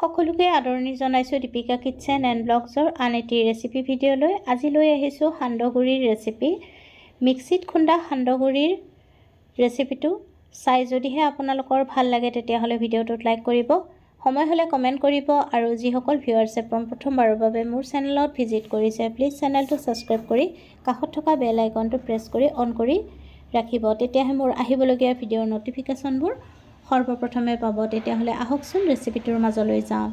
সকলোকে আদৰণি জনাইছোঁ দীপিকা কিটচেন এণ্ড ব্লগছৰ আন এটি ৰেচিপি ভিডিঅ'লৈ। আজি লৈ আহিছোঁ সান্দহগুড়িৰ ৰেচিপি। মিক্সিত খুন্দা সান্দহগুড়িৰ ৰেচিপিটো চাই যদিহে আপোনালোকৰ ভাল লাগে তেতিয়াহ'লে ভিডিঅ'টোত লাইক কৰিব সময় হ'লে কমেণ্ট কৰিব আৰু যিসকল ভিউৱাৰ্ছে প্ৰথমবাৰৰ বাবে মোৰ চেনেলত ভিজিট কৰিছে প্লিজ চেনেলটো ছাবস্ক্ৰাইব কৰি কাষত থকা বেল আইকনটো প্ৰেছ কৰি অন কৰি ৰাখিব। তেতিয়াহে মোৰ আহিবলগীয়া ভিডিঅ'ৰ ন'টিফিকেশ্যনবোৰ সৰ্বপ্ৰথমে পাব তেতিয়াহ'লে আহকচোন ৰেচিপিটোৰ মাজলৈ যাওঁ।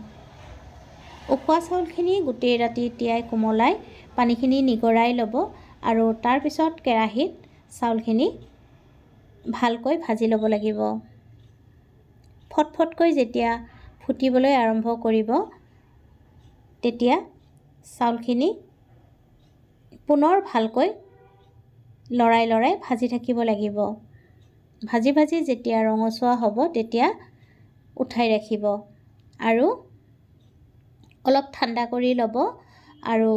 উখোৱা চাউলখিনি গোটেই ৰাতি তিয়াই কোমলাই পানীখিনি নিগৰাই ল'ব আৰু তাৰপিছত কেৰাহীত চাউলখিনি ভালকৈ ভাজি ল'ব লাগিব। ফটফটকৈ যেতিয়া ফুটিবলৈ আৰম্ভ কৰিব তেতিয়া চাউলখিনি পুনৰ ভালকৈ লৰাই লৰাই ভাজি থাকিব লাগিব। ভাজি ভাজি যেতিয়া ৰঙচুৱা হ'ব তেতিয়া উঠাই ৰাখিব। আৰু অলপ ঠাণ্ডা কৰি ল'ব আৰু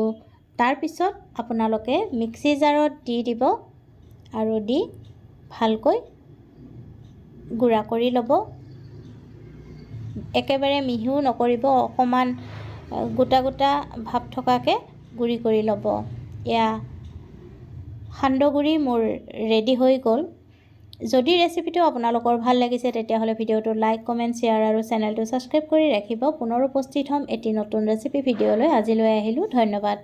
তাৰপিছত আপোনালোকে মিক্সি জাৰত দি দিব আৰু দি ভালকৈ গুড়া কৰি ল'ব। একেবাৰে মিহিও নকৰিব অকণমান গোটা গোটা ভাৱ থকাকৈ গুড়ি কৰি ল'ব। এয়া সান্দহগুড়ি মোৰ ৰেডি হৈ গ'ল। যদি ৰেচিপিটো আপোনালোকৰ ভাল লাগিছে তেতিয়াহ'লে ভিডিঅ'টো লাইক কমেণ্ট শ্বেয়াৰ আৰু চেনেলটো ছাবস্ক্ৰাইব কৰি ৰাখিব। পুনৰ উপস্থিত হ'ম এটি নতুন ৰেচিপি ভিডিঅ'লৈ। আজিলৈ আহিলোঁ। ধন্যবাদ।